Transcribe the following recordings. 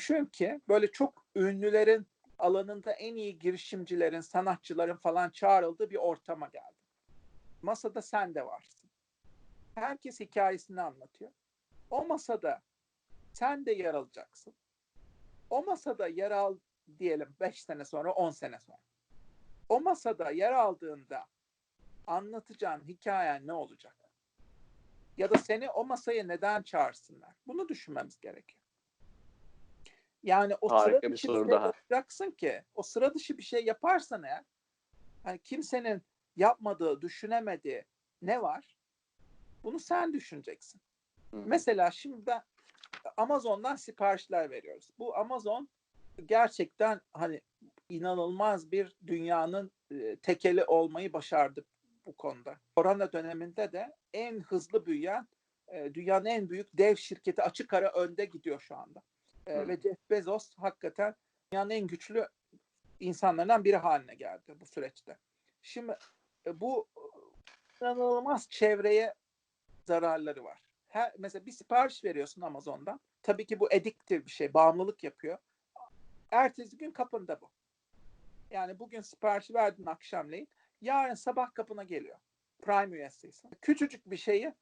düşün ki böyle çok ünlülerin alanında en iyi girişimcilerin, sanatçıların falan çağrıldığı bir ortama geldi. Masada sen de varsın. Herkes hikayesini anlatıyor. O masada sen de yer alacaksın. O masada yer al diyelim 5 sene sonra, 10 sene sonra. O masada yer aldığında anlatacağın hikayen ne olacak? Ya da seni o masaya neden çağırsınlar? Bunu düşünmemiz gerekiyor. Yani o Harika sıra bir dışı soru şey daha. yapacaksın ki o sıra dışı bir şey yaparsan eğer hani kimsenin yapmadığı, düşünemediği ne var? Bunu sen düşüneceksin. Hı. Mesela şimdi ben Amazon'dan siparişler veriyoruz. Bu Amazon gerçekten hani inanılmaz bir dünyanın e, tekeli olmayı başardı bu konuda. Korona döneminde de en hızlı büyüyen e, dünyanın en büyük dev şirketi açık ara önde gidiyor şu anda. E, ve Jeff Bezos hakikaten dünyanın en güçlü insanlarından biri haline geldi bu süreçte. Şimdi e, bu e, inanılmaz çevreye zararları var. Her, mesela bir sipariş veriyorsun Amazon'dan. Tabii ki bu ediktif bir şey, bağımlılık yapıyor. Ertesi gün kapında bu. Yani bugün siparişi verdin akşamleyin. Yarın sabah kapına geliyor. Prime üyesiysen. Küçücük bir şeyi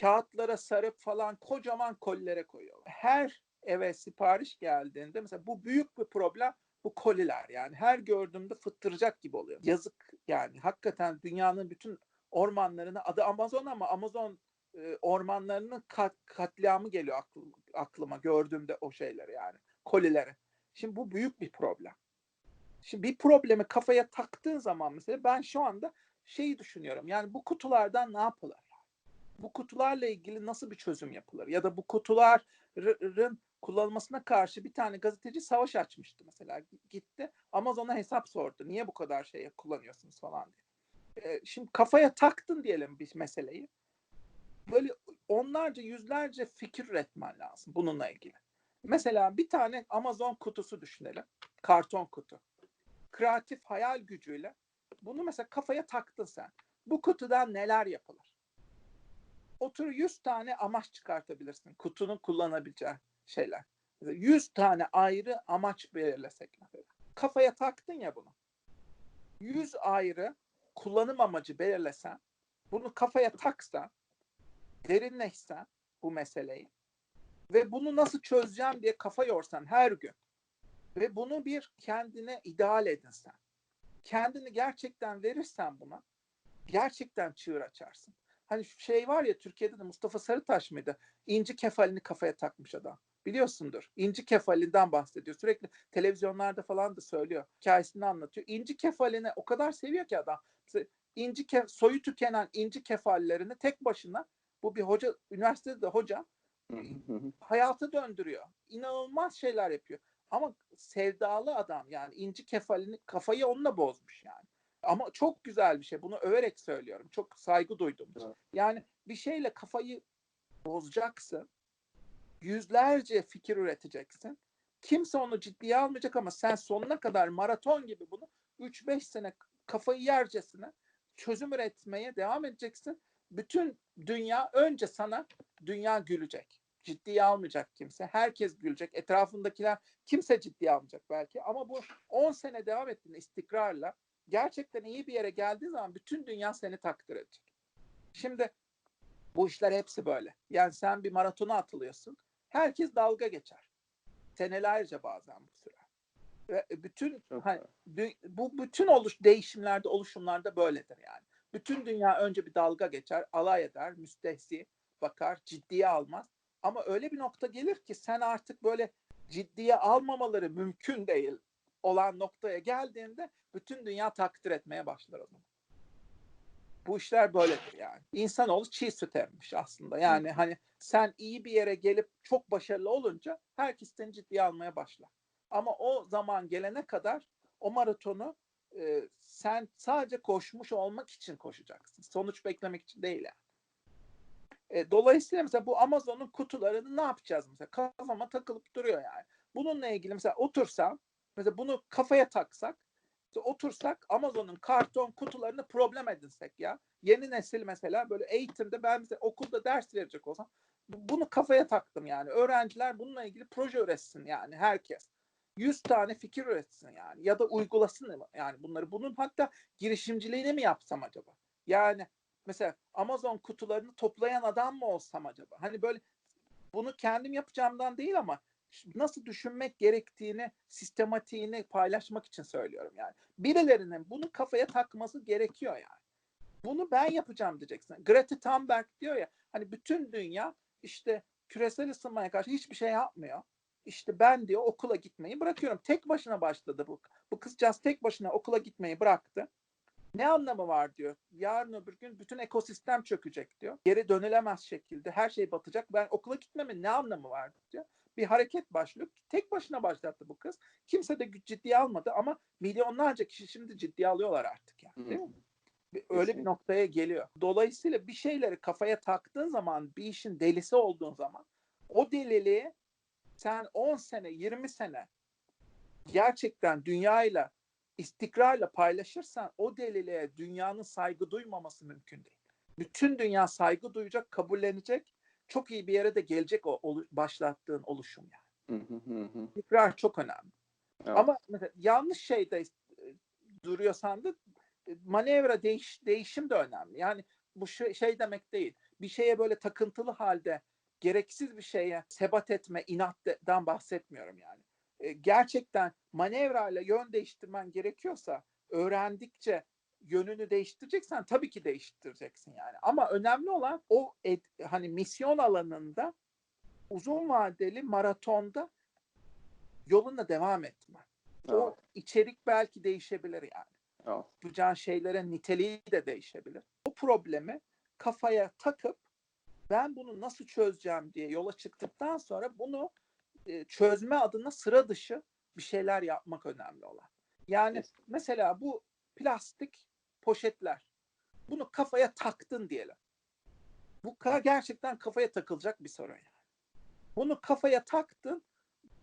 kağıtlara sarıp falan kocaman kolilere koyuyor. Her eve sipariş geldiğinde mesela bu büyük bir problem bu koliler yani her gördüğümde fıttıracak gibi oluyor. Yazık yani hakikaten dünyanın bütün ormanlarına adı Amazon ama Amazon e, ormanlarının kat, katliamı geliyor aklım, aklıma gördüğümde o şeyleri yani kolileri. Şimdi bu büyük bir problem. Şimdi bir problemi kafaya taktığın zaman mesela ben şu anda şeyi düşünüyorum. Yani bu kutulardan ne yapılır? Bu kutularla ilgili nasıl bir çözüm yapılır? Ya da bu kutuların kullanılmasına karşı bir tane gazeteci savaş açmıştı mesela. Gitti Amazon'a hesap sordu. Niye bu kadar şey kullanıyorsunuz falan diye. Ee, şimdi kafaya taktın diyelim bir meseleyi. Böyle onlarca yüzlerce fikir üretmen lazım bununla ilgili. Mesela bir tane Amazon kutusu düşünelim. Karton kutu. Kreatif hayal gücüyle bunu mesela kafaya taktın sen. Bu kutudan neler yapılır? Otur 100 tane amaç çıkartabilirsin. Kutunun kullanabileceği şeyler. Mesela 100 tane ayrı amaç belirlesek mesela. Kafaya taktın ya bunu. 100 ayrı kullanım amacı belirlesen, bunu kafaya taksan, derinleşsen bu meseleyi ve bunu nasıl çözeceğim diye kafa yorsan her gün ve bunu bir kendine ideal edinsen, kendini gerçekten verirsen buna, gerçekten çığır açarsın. Hani şu şey var ya Türkiye'de de Mustafa Sarıtaş mıydı? İnci kefalini kafaya takmış adam. Biliyorsundur. İnci kefalinden bahsediyor. Sürekli televizyonlarda falan da söylüyor. Hikayesini anlatıyor. İnci kefalini o kadar seviyor ki adam. Mesela inci ke- soyu tükenen inci kefallerini tek başına bu bir hoca üniversitede de hoca hayata döndürüyor. İnanılmaz şeyler yapıyor. Ama sevdalı adam yani inci kefalini kafayı onunla bozmuş yani. Ama çok güzel bir şey. Bunu överek söylüyorum. Çok saygı duydum. Evet. Yani bir şeyle kafayı bozacaksın. Yüzlerce fikir üreteceksin. Kimse onu ciddiye almayacak ama sen sonuna kadar maraton gibi bunu 3-5 sene kafayı yercesine çözüm üretmeye devam edeceksin. Bütün dünya önce sana dünya gülecek. Ciddiye almayacak kimse. Herkes gülecek. Etrafındakiler kimse ciddiye almayacak belki. Ama bu 10 sene devam ettiğinde istikrarla gerçekten iyi bir yere geldiğin zaman bütün dünya seni takdir edecek. Şimdi bu işler hepsi böyle. Yani sen bir maratona atılıyorsun. Herkes dalga geçer. Senelerce bazen bu süre. Ve bütün Çok hani, bu bütün oluş değişimlerde, oluşumlarda böyledir yani. Bütün dünya önce bir dalga geçer, alay eder, müstehsi bakar, ciddiye almaz. Ama öyle bir nokta gelir ki sen artık böyle ciddiye almamaları mümkün değil olan noktaya geldiğinde bütün dünya takdir etmeye başlar o zaman. Bu işler böyledir yani. İnsanoğlu çiğ süt emmiş aslında. Yani hani sen iyi bir yere gelip çok başarılı olunca herkes seni ciddiye almaya başlar. Ama o zaman gelene kadar o maratonu e, sen sadece koşmuş olmak için koşacaksın. Sonuç beklemek için değil yani. E, dolayısıyla mesela bu Amazon'un kutularını ne yapacağız mesela? Kafama takılıp duruyor yani. Bununla ilgili mesela otursam, mesela bunu kafaya taksak, işte otursak Amazon'un karton kutularını problem edinsek ya. Yeni nesil mesela böyle eğitimde ben mesela okulda ders verecek olsam bunu kafaya taktım yani. Öğrenciler bununla ilgili proje üretsin yani herkes. 100 tane fikir üretsin yani ya da uygulasın yani bunları. Bunun hatta girişimciliğini mi yapsam acaba? Yani mesela Amazon kutularını toplayan adam mı olsam acaba? Hani böyle bunu kendim yapacağımdan değil ama nasıl düşünmek gerektiğini, sistematiğini paylaşmak için söylüyorum yani. Birilerinin bunu kafaya takması gerekiyor yani. Bunu ben yapacağım diyeceksin. Greta Thunberg diyor ya hani bütün dünya işte küresel ısınmaya karşı hiçbir şey yapmıyor. İşte ben diyor okula gitmeyi bırakıyorum. Tek başına başladı bu. Bu kızcağız tek başına okula gitmeyi bıraktı. Ne anlamı var diyor. Yarın öbür gün bütün ekosistem çökecek diyor. Geri dönülemez şekilde her şey batacak. Ben okula gitmemin ne anlamı var diyor. Bir hareket başlıyor. Tek başına başlattı bu kız. Kimse de ciddiye almadı ama milyonlarca kişi şimdi ciddiye alıyorlar artık yani. Değil mi? Öyle bir noktaya geliyor. Dolayısıyla bir şeyleri kafaya taktığın zaman, bir işin delisi olduğun zaman o deliliği sen 10 sene, 20 sene gerçekten dünyayla istikrarla paylaşırsan o deliliğe dünyanın saygı duymaması mümkün değil. Bütün dünya saygı duyacak, kabullenecek, çok iyi bir yere de gelecek o olu, başlattığın oluşum yani. İstikrar çok önemli. Evet. Ama mesela yanlış şeyde duruyorsan da manevra değiş, değişim de önemli. Yani bu şey, şey demek değil. Bir şeye böyle takıntılı halde gereksiz bir şeye sebat etme, inattan bahsetmiyorum yani. E, gerçekten manevrayla yön değiştirmen gerekiyorsa öğrendikçe yönünü değiştireceksen tabii ki değiştireceksin yani. Ama önemli olan o ed, hani misyon alanında uzun vadeli maratonda yoluna devam etme. Evet. O içerik belki değişebilir yani. Evet. Yapacağın şeylerin niteliği de değişebilir. O problemi kafaya takıp ben bunu nasıl çözeceğim diye yola çıktıktan sonra bunu çözme adına sıra dışı bir şeyler yapmak önemli olan. Yani mesela bu plastik poşetler. Bunu kafaya taktın diyelim. Bu gerçekten kafaya takılacak bir sorun yani. Bunu kafaya taktın,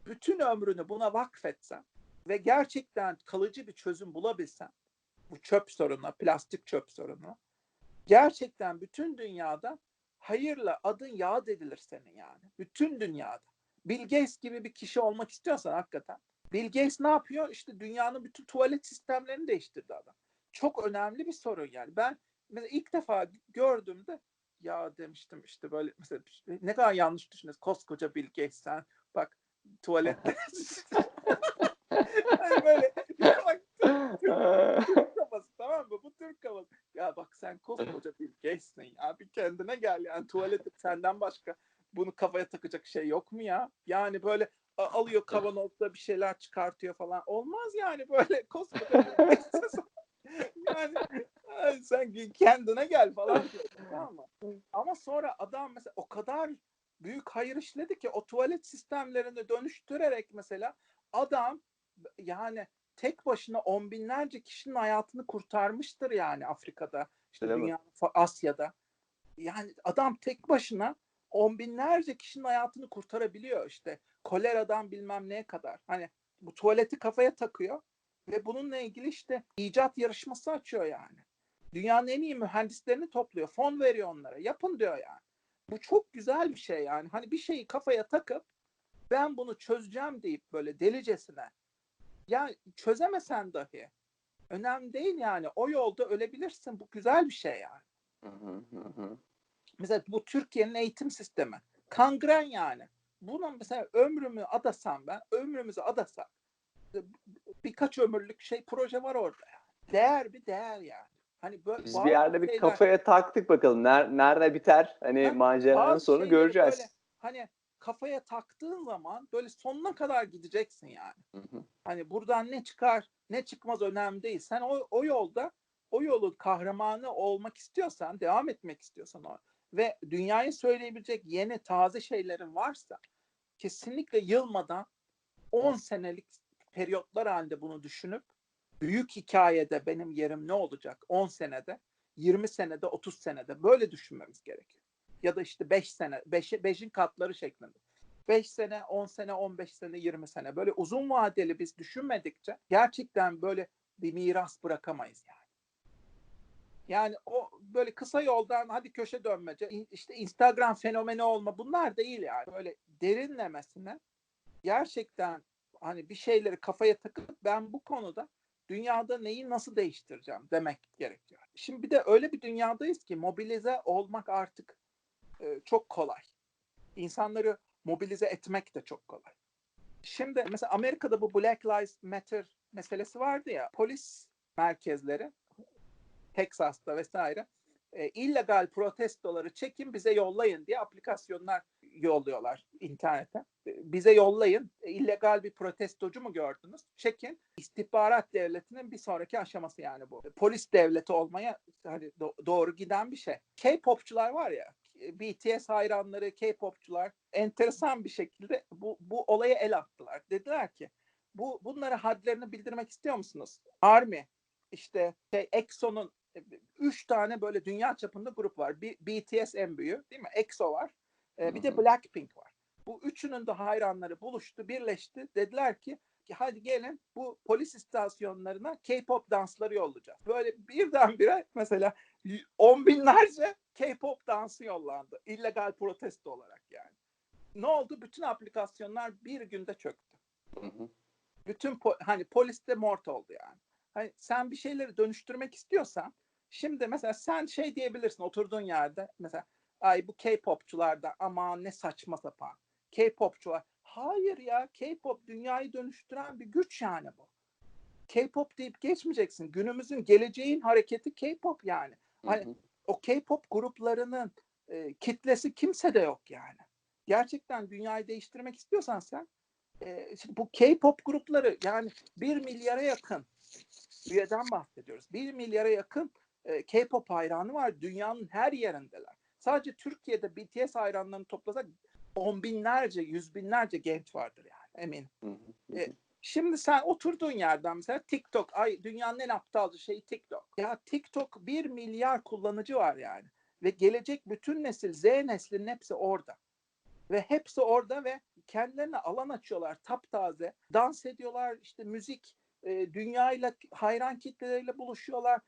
bütün ömrünü buna vakfetsen ve gerçekten kalıcı bir çözüm bulabilsen bu çöp sorununa, plastik çöp sorunu gerçekten bütün dünyada hayırla adın yad edilir senin yani. Bütün dünyada. Bill Gates gibi bir kişi olmak istiyorsan hakikaten. Bill Gates ne yapıyor? İşte dünyanın bütün tuvalet sistemlerini değiştirdi adam. Çok önemli bir sorun yani. Ben mesela ilk defa gördüğümde ya demiştim işte böyle mesela ne kadar yanlış düşünüyorsun koskoca Bill Gates sen bak tuvalette hani böyle bak Türk kafası tamam mı? Bu Türk kafası. Ya bak sen koskoca Bill Gates'sin ya bir kendine gel yani tuvalette senden başka bunu kafaya takacak şey yok mu ya? Yani böyle alıyor kavanozda bir şeyler çıkartıyor falan. Olmaz yani böyle koskoca yani sen kendine gel falan diyor. Tamam mı? Ama sonra adam mesela o kadar büyük hayır işledi ki o tuvalet sistemlerini dönüştürerek mesela adam yani tek başına on binlerce kişinin hayatını kurtarmıştır yani Afrika'da, işte Öyle dünya, Asya'da. Yani adam tek başına on binlerce kişinin hayatını kurtarabiliyor işte. Koleradan bilmem neye kadar. Hani bu tuvaleti kafaya takıyor ve bununla ilgili işte icat yarışması açıyor yani. Dünyanın en iyi mühendislerini topluyor. Fon veriyor onlara. Yapın diyor yani. Bu çok güzel bir şey yani. Hani bir şeyi kafaya takıp ben bunu çözeceğim deyip böyle delicesine ya çözemesen dahi önemli değil yani. O yolda ölebilirsin. Bu güzel bir şey yani. Mesela bu Türkiye'nin eğitim sistemi. Kangren yani. Buna mesela ömrümü adasam ben, ömrümüzü adasak birkaç ömürlük şey proje var orada. Yani. Değer bir değer yani. Hani böyle, Biz bir yerde bir şeyler... kafaya taktık bakalım. Ner nerede biter? Hani ha, maceranın sonu göreceğiz. Böyle, hani kafaya taktığın zaman böyle sonuna kadar gideceksin yani. Hı hı. Hani buradan ne çıkar ne çıkmaz önemli değil. Sen o, o yolda o yolun kahramanı olmak istiyorsan, devam etmek istiyorsan o ve dünyayı söyleyebilecek yeni taze şeylerin varsa kesinlikle yılmadan 10 senelik periyotlar halinde bunu düşünüp büyük hikayede benim yerim ne olacak 10 senede, 20 senede, 30 senede böyle düşünmemiz gerekiyor. Ya da işte 5 sene, 5 5'in katları şeklinde. 5 sene, 10 sene, 15 sene, 20 sene böyle uzun vadeli biz düşünmedikçe gerçekten böyle bir miras bırakamayız yani. Yani o böyle kısa yoldan hadi köşe dönmece, işte Instagram fenomeni olma bunlar değil yani. Böyle derinlemesine gerçekten hani bir şeyleri kafaya takıp ben bu konuda dünyada neyi nasıl değiştireceğim demek gerekiyor. Şimdi bir de öyle bir dünyadayız ki mobilize olmak artık e, çok kolay. İnsanları mobilize etmek de çok kolay. Şimdi mesela Amerika'da bu Black Lives Matter meselesi vardı ya. Polis merkezleri Texas'ta vesaire e, illegal protestoları çekin bize yollayın diye aplikasyonlar yolluyorlar internete. E, Bize yollayın. E, illegal bir protestocu mu gördünüz? Çekin. İstihbarat devletinin bir sonraki aşaması yani bu. Polis devleti olmaya hani do- doğru giden bir şey. K-popçular var ya BTS hayranları, K-popçular enteresan bir şekilde bu, bu olaya el attılar. Dediler ki bu bunlara hadlerini bildirmek istiyor musunuz? Army, işte şey, EXO'nun üç tane böyle dünya çapında grup var. Bir, BTS en büyüğü değil mi? EXO var. E, bir de. Blackpink var. Bu üçünün de hayranları buluştu, birleşti. Dediler ki ki hadi gelin bu polis istasyonlarına K-pop dansları yollayacağız. Böyle birdenbire mesela on binlerce K-pop dansı yollandı. illegal protesto olarak yani. Ne oldu? Bütün aplikasyonlar bir günde çöktü. Hı hı. Bütün po- hani polis de mort oldu yani. Hani sen bir şeyleri dönüştürmek istiyorsan şimdi mesela sen şey diyebilirsin oturduğun yerde mesela ay bu K-popçular da aman ne saçma sapan. K-popçular. Hayır ya K-pop dünyayı dönüştüren bir güç yani bu. K-pop deyip geçmeyeceksin. Günümüzün geleceğin hareketi K-pop yani. Hı Hani hı. o K-pop gruplarının e, kitlesi kimse de yok yani. Gerçekten dünyayı değiştirmek istiyorsan sen e, şimdi bu K-pop grupları yani bir milyara yakın üyeden bahsediyoruz. Bir milyara yakın e, K-pop hayranı var. Dünyanın her yerindeler. Sadece Türkiye'de BTS hayranlarını toplasak on binlerce, yüz binlerce genç vardır yani hı. E, Şimdi sen oturduğun yerden mesela TikTok, ay dünyanın en aptalca şeyi TikTok. Ya TikTok bir milyar kullanıcı var yani. Ve gelecek bütün nesil, Z neslinin hepsi orada. Ve hepsi orada ve kendilerine alan açıyorlar taptaze. Dans ediyorlar, işte müzik, e, dünyayla, hayran kitleleriyle buluşuyorlar.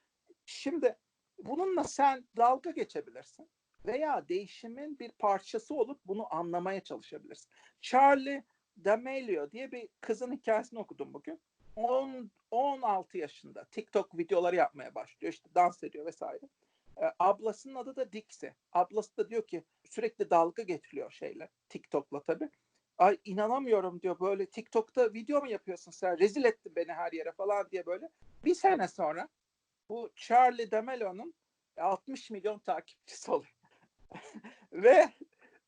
Şimdi bununla sen dalga geçebilirsin. Veya değişimin bir parçası olup bunu anlamaya çalışabilirsin. Charlie D'Amelio diye bir kızın hikayesini okudum bugün. 10, 16 yaşında TikTok videoları yapmaya başlıyor. İşte dans ediyor vesaire. E, ablasının adı da Dixie. Ablası da diyor ki sürekli dalga getiriyor şeyle. TikTok'la tabii. Ay inanamıyorum diyor böyle TikTok'ta video mu yapıyorsun sen? Rezil ettin beni her yere falan diye böyle. Bir sene sonra bu Charlie D'Amelio'nun 60 milyon takipçisi oluyor. Ve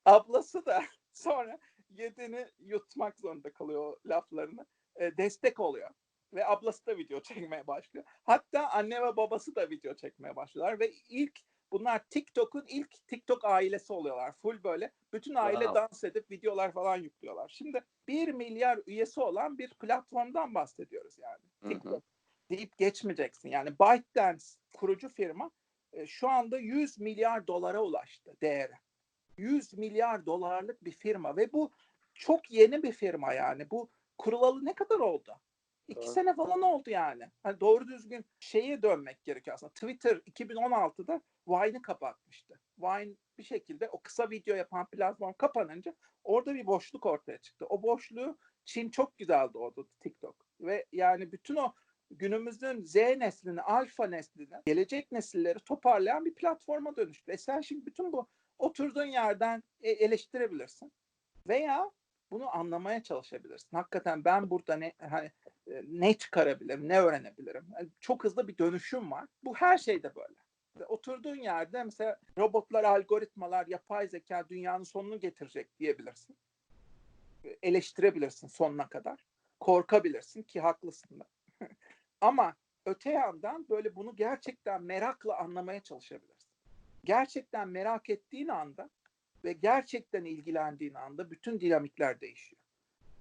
ablası da sonra yediğini yutmak zorunda kalıyor o laflarını. E, destek oluyor. Ve ablası da video çekmeye başlıyor. Hatta anne ve babası da video çekmeye başlıyorlar. Ve ilk bunlar TikTok'un ilk TikTok ailesi oluyorlar. Full böyle. Bütün aile Wow. dans edip videolar falan yüklüyorlar. Şimdi 1 milyar üyesi olan bir platformdan bahsediyoruz yani. Hı hı. Deyip geçmeyeceksin. Yani ByteDance kurucu firma e, şu anda 100 milyar dolara ulaştı değeri. 100 milyar dolarlık bir firma ve bu çok yeni bir firma yani. Bu kurulalı ne kadar oldu? İki sene falan oldu yani. Hani doğru düzgün şeye dönmek gerekiyor aslında. Twitter 2016'da Vine'ı kapatmıştı. Vine bir şekilde o kısa video yapan platform kapanınca orada bir boşluk ortaya çıktı. O boşluğu Çin çok güzel doğdu TikTok. Ve yani bütün o günümüzün Z neslini, alfa neslini, gelecek nesilleri toparlayan bir platforma dönüştü. E sen şimdi bütün bu oturduğun yerden e- eleştirebilirsin. Veya bunu anlamaya çalışabilirsin. Hakikaten ben burada ne hani e, ne çıkarabilirim, ne öğrenebilirim? Yani çok hızlı bir dönüşüm var. Bu her şeyde böyle. Oturduğun yerde mesela robotlar, algoritmalar, yapay zeka dünyanın sonunu getirecek diyebilirsin. E, Eleştirebilirsin sonuna kadar. Korkabilirsin ki haklısın da. Ama öte yandan böyle bunu gerçekten merakla anlamaya çalışabilirsin. Gerçekten merak ettiğin anda ve gerçekten ilgilendiğin anda bütün dinamikler değişiyor.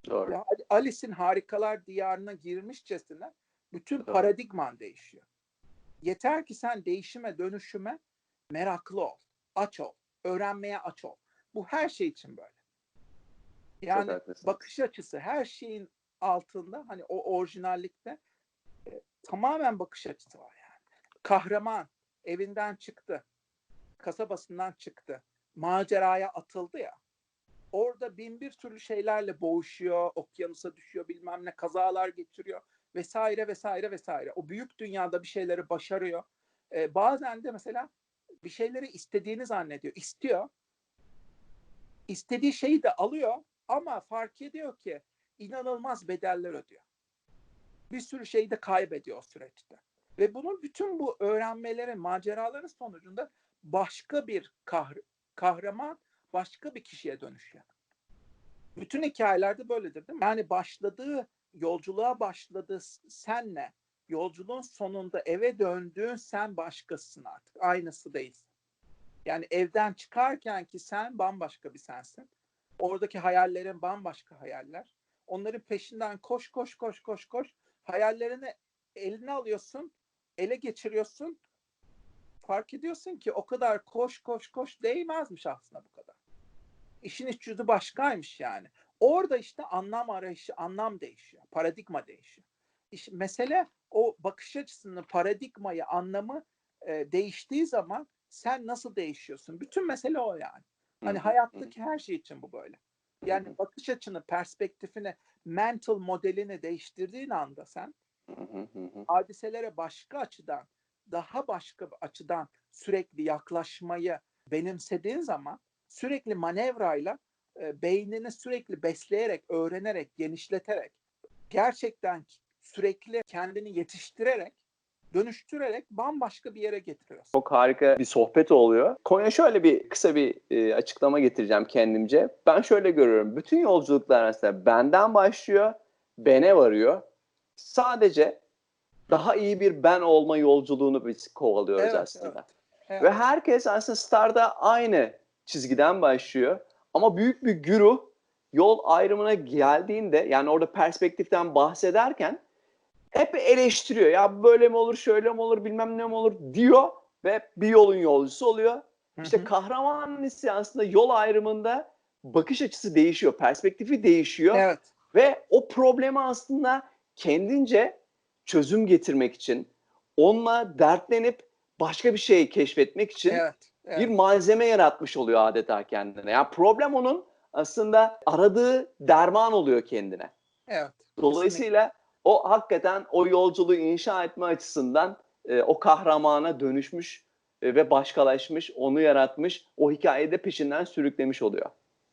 Doğru. Ya Ali- Alice'in harikalar diyarına girmişçesine bütün Doğru. paradigman değişiyor. Yeter ki sen değişime, dönüşüme meraklı ol, aç ol, öğrenmeye aç ol. Bu her şey için böyle. Yani bakış açısı her şeyin altında hani o orijinallikte tamamen bakış açısı var yani. Kahraman, evinden çıktı. Kasabasından çıktı. Maceraya atıldı ya. Orada bin bir türlü şeylerle boğuşuyor, okyanusa düşüyor, bilmem ne kazalar geçiriyor vesaire vesaire vesaire. O büyük dünyada bir şeyleri başarıyor. Ee, bazen de mesela bir şeyleri istediğini zannediyor. İstiyor. İstediği şeyi de alıyor ama fark ediyor ki inanılmaz bedeller ödüyor. Bir sürü şeyi de kaybediyor o süreçte. Ve bunun bütün bu öğrenmelerin, maceraların sonucunda başka bir kahr kahraman başka bir kişiye dönüşüyor. Bütün hikayelerde böyledir değil mi? Yani başladığı yolculuğa başladığı senle yolculuğun sonunda eve döndüğün sen başkasısın artık. Aynısı değilsin. Yani evden çıkarken ki sen bambaşka bir sensin. Oradaki hayallerin bambaşka hayaller. Onların peşinden koş koş koş koş koş. Hayallerini eline alıyorsun, ele geçiriyorsun. Fark ediyorsun ki o kadar koş koş koş değmezmiş aslında bu kadar. İşin iç yüzü başkaymış yani. Orada işte anlam arayışı, anlam değişiyor. Paradigma değişiyor. İşte mesele o bakış açısını, paradigmayı, anlamı e, değiştiği zaman sen nasıl değişiyorsun? Bütün mesele o yani. Hani hayattaki her şey için bu böyle. Yani bakış açını, perspektifini, mental modelini değiştirdiğin anda sen hadiselere başka açıdan, daha başka bir açıdan sürekli yaklaşmayı benimsediğin zaman sürekli manevrayla e, beynini sürekli besleyerek, öğrenerek, genişleterek, gerçekten sürekli kendini yetiştirerek, dönüştürerek bambaşka bir yere getiriyorsun. Çok harika bir sohbet oluyor. Konuya şöyle bir kısa bir e, açıklama getireceğim kendimce. Ben şöyle görüyorum. Bütün yolculuklar aslında benden başlıyor, bene varıyor. Sadece daha iyi bir ben olma yolculuğunu biz kovalıyoruz Evet, aslında. evet, evet. Ve herkes aslında starda aynı çizgiden başlıyor. Ama büyük bir güruh yol ayrımına geldiğinde yani orada perspektiften bahsederken hep eleştiriyor. Ya böyle mi olur, şöyle mi olur, bilmem ne mi olur diyor ve bir yolun yolcusu oluyor. İşte kahraman hissi aslında yol ayrımında bakış açısı değişiyor, perspektifi değişiyor Evet. ve o problemi aslında kendince çözüm getirmek için, onunla dertlenip başka bir şey keşfetmek için Evet. evet. bir malzeme yaratmış oluyor adeta kendine. Yani problem onun aslında aradığı derman oluyor kendine. evet. Dolayısıyla o hakikaten o yolculuğu inşa etme açısından e, o kahramana dönüşmüş e, ve başkalaşmış, onu yaratmış, o hikayede peşinden sürüklemiş oluyor.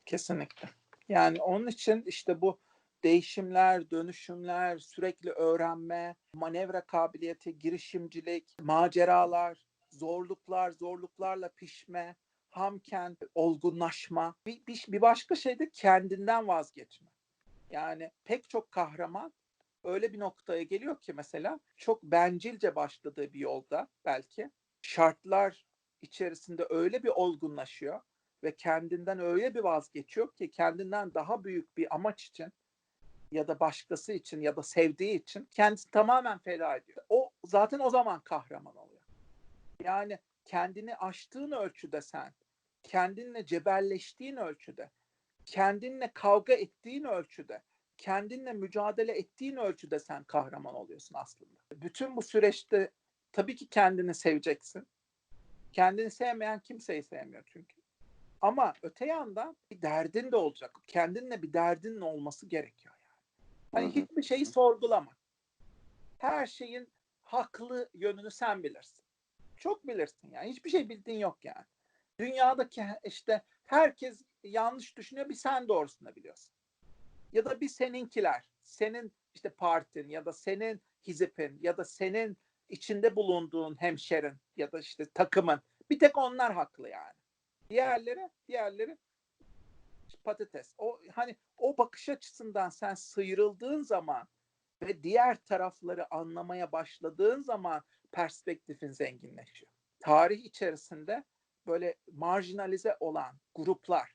Kesinlikle. Yani onun için işte bu değişimler, dönüşümler, sürekli öğrenme, manevra kabiliyeti, girişimcilik, maceralar, zorluklar, zorluklarla pişme, hamken, olgunlaşma. Bir, bir, bir başka şey de kendinden vazgeçme. Yani pek çok kahraman öyle bir noktaya geliyor ki mesela çok bencilce başladığı bir yolda belki şartlar içerisinde öyle bir olgunlaşıyor ve kendinden öyle bir vazgeçiyor ki kendinden daha büyük bir amaç için ya da başkası için ya da sevdiği için kendisi tamamen feda ediyor. O zaten o zaman kahraman oluyor. Yani kendini aştığın ölçüde sen, kendinle cebelleştiğin ölçüde, kendinle kavga ettiğin ölçüde, kendinle mücadele ettiğin ölçüde sen kahraman oluyorsun aslında. Bütün bu süreçte tabii ki kendini seveceksin. Kendini sevmeyen kimseyi sevmiyor çünkü. Ama öte yandan bir derdin de olacak. Kendinle bir derdinin olması gerekiyor yani. Hani hiçbir şeyi sorgulama. Her şeyin haklı yönünü sen bilirsin. Çok bilirsin yani. Hiçbir şey bildiğin yok yani. Dünyadaki işte herkes yanlış düşünüyor bir sen doğrusunu biliyorsun. Ya da bir seninkiler, senin işte partin ya da senin hizipin ya da senin içinde bulunduğun hemşerin ya da işte takımın bir tek onlar haklı yani. Diğerleri, diğerleri patates. O hani o bakış açısından sen sıyrıldığın zaman ve diğer tarafları anlamaya başladığın zaman perspektifin zenginleşiyor. Tarih içerisinde böyle marjinalize olan gruplar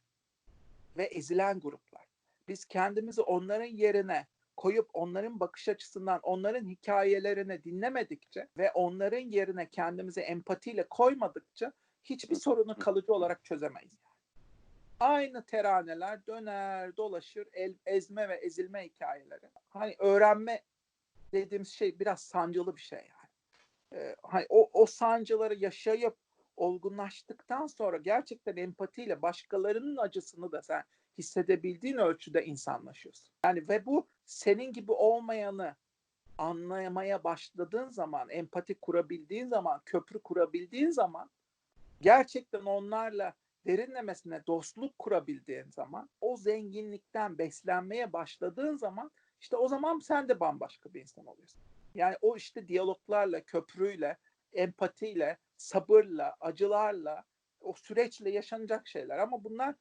ve ezilen gruplar. Biz kendimizi onların yerine koyup onların bakış açısından onların hikayelerini dinlemedikçe ve onların yerine kendimizi empatiyle koymadıkça hiçbir sorunu kalıcı olarak çözemeyiz. Aynı teraneler döner dolaşır el, ezme ve ezilme hikayeleri. Hani öğrenme dediğimiz şey biraz sancılı bir şey yani. e, hani o, o sancıları yaşayıp olgunlaştıktan sonra gerçekten empatiyle başkalarının acısını da sen hissedebildiğin ölçüde insanlaşıyorsun. Yani ve bu senin gibi olmayanı anlamaya başladığın zaman, empati kurabildiğin zaman, köprü kurabildiğin zaman gerçekten onlarla derinlemesine dostluk kurabildiğin zaman, o zenginlikten beslenmeye başladığın zaman işte o zaman sen de bambaşka bir insan oluyorsun. Yani o işte diyaloglarla, köprüyle, empatiyle, sabırla, acılarla, o süreçle yaşanacak şeyler. Ama bunlar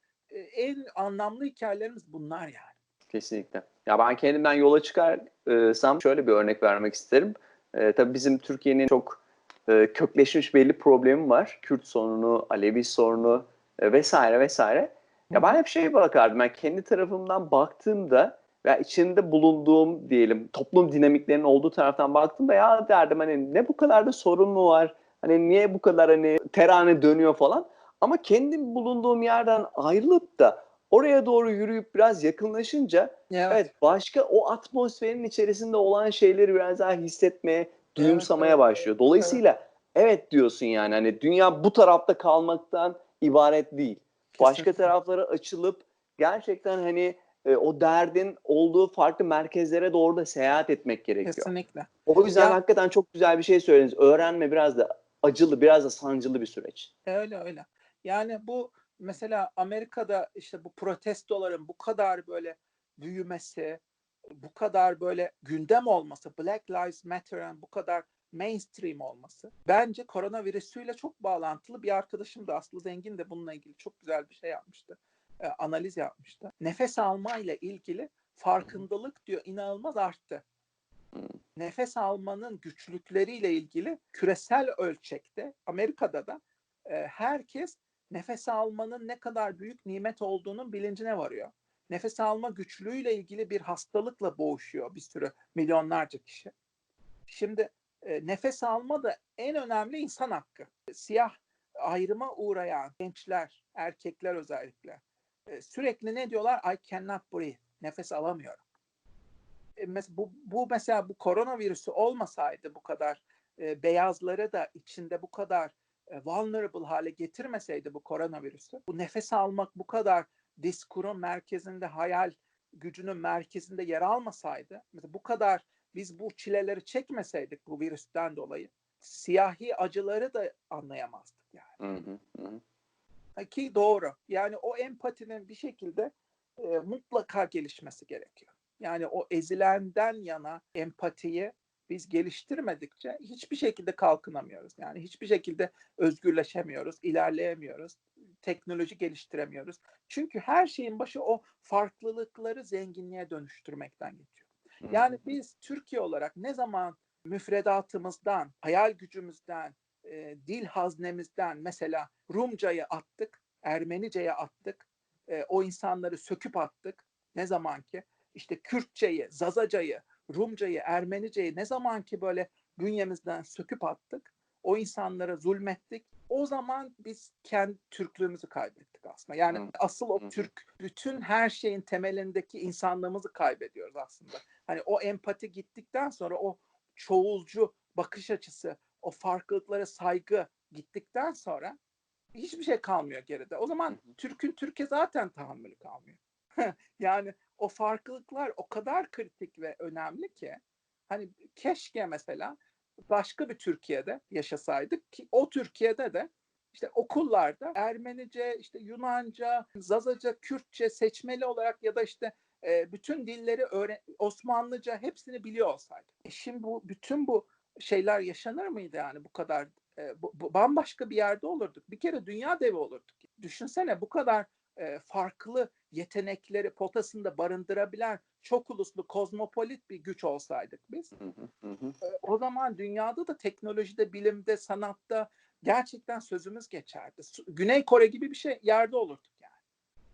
en anlamlı hikayelerimiz bunlar yani. Kesinlikle. Ya ben kendimden yola çıkarsam şöyle bir örnek vermek isterim. Ee, tabii bizim Türkiye'nin çok e, kökleşmiş belli problemi var. Kürt sorunu, Alevi sorunu e, vesaire vesaire. Ya ben hep şeye bakardım. Ben kendi tarafımdan baktığımda ve içinde bulunduğum diyelim toplum dinamiklerinin olduğu taraftan baktığımda ya derdim hani ne bu kadar da sorun mu var? Hani niye bu kadar hani terane dönüyor falan. Ama kendim bulunduğum yerden ayrılıp da oraya doğru yürüyüp biraz yakınlaşınca Evet. evet başka o atmosferin içerisinde olan şeyleri biraz daha hissetmeye, duyumsamaya evet, başlıyor. Dolayısıyla evet. diyorsun yani hani dünya bu tarafta kalmaktan ibaret değil. Başka Kesinlikle. taraflara açılıp gerçekten hani e, o derdin olduğu farklı merkezlere doğru da seyahat etmek gerekiyor. Kesinlikle. O yüzden Ya- hakikaten çok güzel bir şey söylediniz. Öğrenme biraz da acılı, biraz da sancılı bir süreç. Öyle öyle. Yani bu mesela Amerika'da işte bu protestoların bu kadar böyle büyümesi, bu kadar böyle gündem olması, Black Lives Matter'ın bu kadar mainstream olması bence koronavirüsüyle çok bağlantılı. Bir arkadaşım da Aslı Zengin de bununla ilgili çok güzel bir şey yapmıştı. e, analiz yapmıştı. Nefes alma ile ilgili farkındalık diyor inanılmaz arttı. Nefes almanın güçlükleriyle ilgili küresel ölçekte Amerika'da da e, herkes nefes almanın ne kadar büyük nimet olduğunun bilincine varıyor. Nefes alma güçlüğüyle ilgili bir hastalıkla boğuşuyor bir sürü milyonlarca kişi. Şimdi e, nefes alma da en önemli insan hakkı. Siyah ayrıma uğrayan gençler, erkekler özellikle e, sürekli ne diyorlar? I cannot breathe. Nefes alamıyorum. E, mes- bu, bu mesela bu koronavirüsü olmasaydı bu kadar e, beyazları da içinde bu kadar vulnerable hale getirmeseydi bu koronavirüsü, bu nefes almak bu kadar diskurun merkezinde, hayal gücünün merkezinde yer almasaydı, mesela bu kadar biz bu çileleri çekmeseydik bu virüsten dolayı, siyahi acıları da anlayamazdık yani. Hı hı, hı Ki doğru. Yani o empatinin bir şekilde e, mutlaka gelişmesi gerekiyor. Yani o ezilenden yana empatiyi biz geliştirmedikçe hiçbir şekilde kalkınamıyoruz. Yani hiçbir şekilde özgürleşemiyoruz, ilerleyemiyoruz, teknoloji geliştiremiyoruz. Çünkü her şeyin başı o farklılıkları zenginliğe dönüştürmekten geçiyor. Yani biz Türkiye olarak ne zaman müfredatımızdan, hayal gücümüzden, e, dil haznemizden mesela Rumcayı attık, Ermenice'ye attık, e, o insanları söküp attık. Ne zaman ki işte Kürtçeyi, Zazacayı, Rumcayı, Ermeniceyi ne zaman ki böyle bünyemizden söküp attık, o insanlara zulmettik. O zaman biz kendi Türklüğümüzü kaybettik aslında. Yani Hı. asıl o. Türk, bütün her şeyin temelindeki insanlığımızı kaybediyoruz aslında. Hani o empati gittikten sonra o çoğulcu bakış açısı, o farklılıklara saygı gittikten sonra hiçbir şey kalmıyor geride. O zaman. Türk'ün Türkiye zaten tahammülü kalmıyor. yani o farklılıklar o kadar kritik ve önemli ki hani keşke mesela başka bir Türkiye'de yaşasaydık ki o Türkiye'de de işte okullarda Ermenice, işte Yunanca, Zazaca, Kürtçe seçmeli olarak ya da işte e, bütün dilleri öğren Osmanlıca hepsini biliyor olsaydık. E şimdi bu bütün bu şeyler yaşanır mıydı yani bu kadar e, bu, bu bambaşka bir yerde olurduk. Bir kere dünya devi olurduk. Düşünsene bu kadar e, farklı yetenekleri potasında barındırabilen çok uluslu kozmopolit bir güç olsaydık biz. Hı hı, hı e, o zaman dünyada da teknolojide, bilimde, sanatta gerçekten sözümüz geçerdi. Güney Kore gibi bir şey yerde olurduk yani.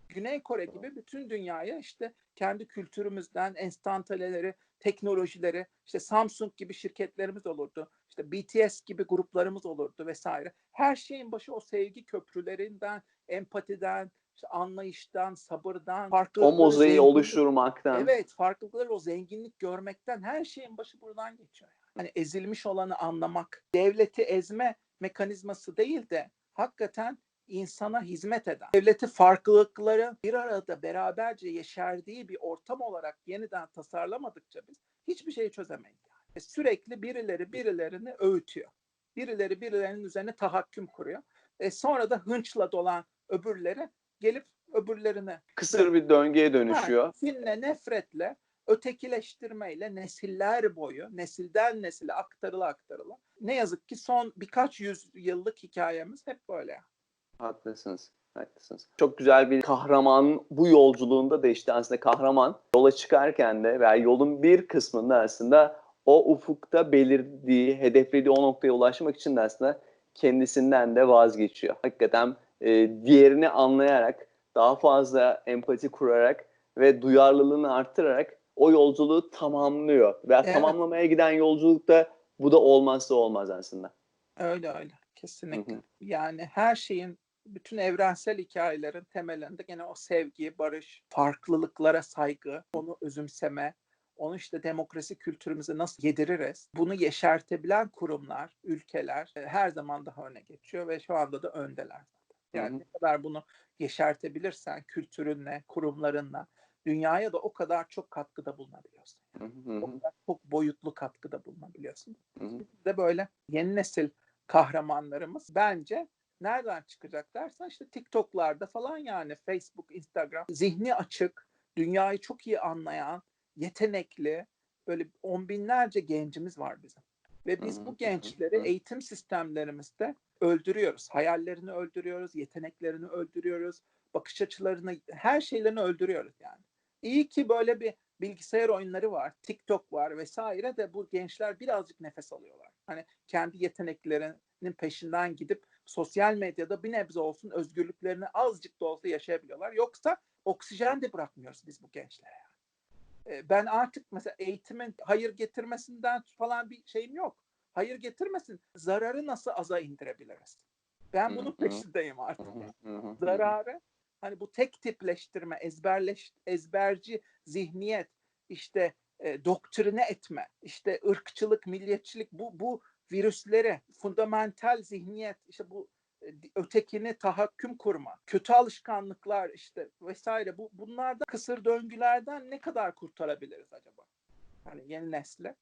Güney Kore gibi bütün dünyaya işte kendi kültürümüzden enstantaneleri, teknolojileri, işte Samsung gibi şirketlerimiz olurdu. İşte BTS gibi gruplarımız olurdu vesaire. Her şeyin başı o sevgi köprülerinden, empatiden, işte anlayıştan, sabırdan, O farklılıkları mozaiği oluşturmaktan. Evet, farklılıkları o zenginlik görmekten her şeyin başı buradan geçiyor. Yani. Hani ezilmiş olanı anlamak, devleti ezme mekanizması değil de hakikaten insana hizmet eden, devleti farklılıkları bir arada beraberce yeşerdiği bir ortam olarak yeniden tasarlamadıkça biz hiçbir şeyi çözemeyiz. Yani. E, Sürekli birileri birilerini öğütüyor. Birileri birilerinin üzerine tahakküm kuruyor. E sonra da hınçla dolan öbürleri gelip öbürlerine Kısır bir döngüye dönüşüyor. Ha, kinle, nefretle, ötekileştirmeyle nesiller boyu, nesilden nesile aktarıla aktarıla. Ne yazık ki son birkaç yüz yıllık hikayemiz hep böyle. Haklısınız. Haklısınız. Çok güzel bir kahraman bu yolculuğunda da işte aslında kahraman yola çıkarken de veya yolun bir kısmında aslında o ufukta belirdiği, hedeflediği o noktaya ulaşmak için de aslında kendisinden de vazgeçiyor. Hakikaten e, diğerini anlayarak, daha fazla empati kurarak ve duyarlılığını arttırarak o yolculuğu tamamlıyor. Veya Evet. tamamlamaya giden yolculukta bu da olmazsa olmaz aslında. Öyle öyle. Kesinlikle. Hı hı. Yani her şeyin bütün evrensel hikayelerin temelinde gene o sevgi, barış, farklılıklara saygı, onu özümseme, onu işte demokrasi kültürümüze nasıl yediririz? Bunu yeşertebilen kurumlar, ülkeler e, her zaman daha öne geçiyor ve şu anda da öndeler. Yani ne kadar bunu yeşertebilirsen kültürünle, kurumlarınla dünyaya da o kadar çok katkıda bulunabiliyorsun. Hı hı O kadar çok boyutlu katkıda bulunabiliyorsun. Biz de böyle yeni nesil kahramanlarımız bence nereden çıkacak dersen işte TikTok'larda falan yani Facebook, Instagram zihni açık, dünyayı çok iyi anlayan, yetenekli böyle on binlerce gencimiz var bizim. Ve biz bu gençleri eğitim sistemlerimizde öldürüyoruz. Hayallerini öldürüyoruz, yeteneklerini öldürüyoruz, bakış açılarını, her şeylerini öldürüyoruz yani. İyi ki böyle bir bilgisayar oyunları var, TikTok var vesaire de bu gençler birazcık nefes alıyorlar. Hani kendi yeteneklerinin peşinden gidip sosyal medyada bir nebze olsun özgürlüklerini azıcık da olsa yaşayabiliyorlar. Yoksa oksijen de bırakmıyoruz biz bu gençlere. Ben artık mesela eğitimin hayır getirmesinden falan bir şeyim yok. Hayır getirmesin. Zararı nasıl aza indirebiliriz? Ben bunun peşindeyim artık. Zararı hani bu tek tipleştirme, ezberleş, ezberci zihniyet, işte e, doktrine etme, işte ırkçılık, milliyetçilik bu bu virüsleri, fundamental zihniyet, işte bu e, ötekini tahakküm kurma, kötü alışkanlıklar işte vesaire bu bunlardan kısır döngülerden ne kadar kurtarabiliriz acaba? Hani yeni nesle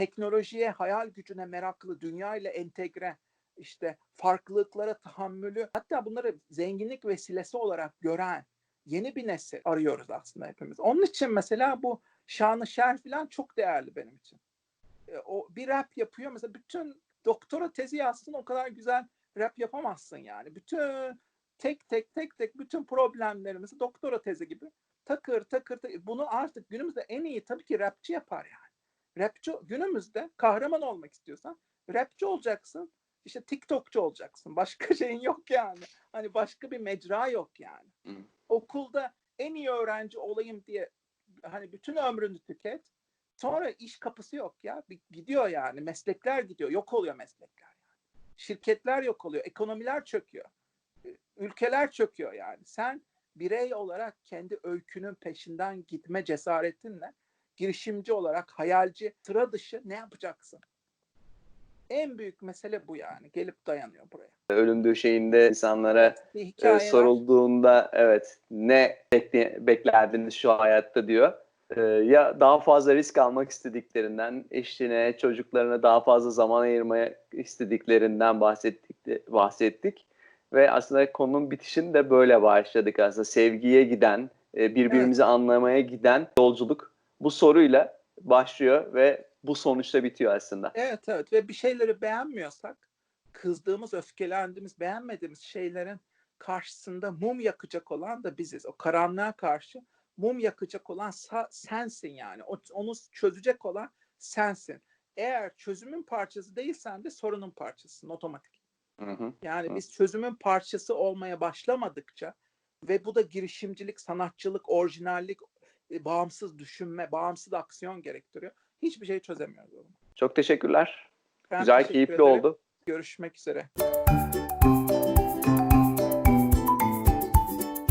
teknolojiye, hayal gücüne meraklı, dünya ile entegre, işte farklılıklara tahammülü, hatta bunları zenginlik vesilesi olarak gören yeni bir nesil arıyoruz aslında hepimiz. Onun için mesela bu şanı şer falan çok değerli benim için. E, O bir rap yapıyor mesela bütün doktora tezi yazsın o kadar güzel rap yapamazsın yani. Bütün tek tek tek tek bütün problemlerimizi doktora tezi gibi takır takır takır. Bunu artık günümüzde en iyi tabii ki rapçi yapar yani. Rapçi günümüzde kahraman olmak istiyorsan rapçi olacaksın. işte TikTokçu olacaksın. Başka şeyin yok yani. Hani başka bir mecra yok yani. Hı. Okulda en iyi öğrenci olayım diye hani bütün ömrünü tüket. Sonra iş kapısı yok ya. Gidiyor yani. Meslekler gidiyor. Yok oluyor meslekler yani. Şirketler yok oluyor. Ekonomiler çöküyor. Ülkeler çöküyor yani. Sen birey olarak kendi öykünün peşinden gitme cesaretinle girişimci olarak hayalci, sıra dışı ne yapacaksın? En büyük mesele bu yani. Gelip dayanıyor buraya. Ölüm döşeğinde insanlara e, sorulduğunda evet ne bekle- beklerdiniz şu hayatta diyor. E, ya daha fazla risk almak istediklerinden, eşine, çocuklarına daha fazla zaman ayırmaya istediklerinden bahsettik. bahsettik. Ve aslında konunun bitişini de böyle başladık aslında. Sevgiye giden, e, birbirimizi anlamaya giden yolculuk bu soruyla başlıyor ve bu sonuçta bitiyor aslında. Evet evet ve bir şeyleri beğenmiyorsak kızdığımız, öfkelendiğimiz, beğenmediğimiz şeylerin karşısında mum yakacak olan da biziz. O karanlığa karşı mum yakacak olan sensin yani. O, onu çözecek olan sensin. Eğer çözümün parçası değilsen de sorunun parçasısın otomatik. Hı hı. Yani Hı. biz çözümün parçası olmaya başlamadıkça ve bu da girişimcilik, sanatçılık, orijinallik, e, bağımsız düşünme, bağımsız aksiyon gerektiriyor. Hiçbir şey çözemiyoruz. Çok teşekkürler. Ben Güzel, teşekkür keyifli ederim. oldu. Görüşmek üzere.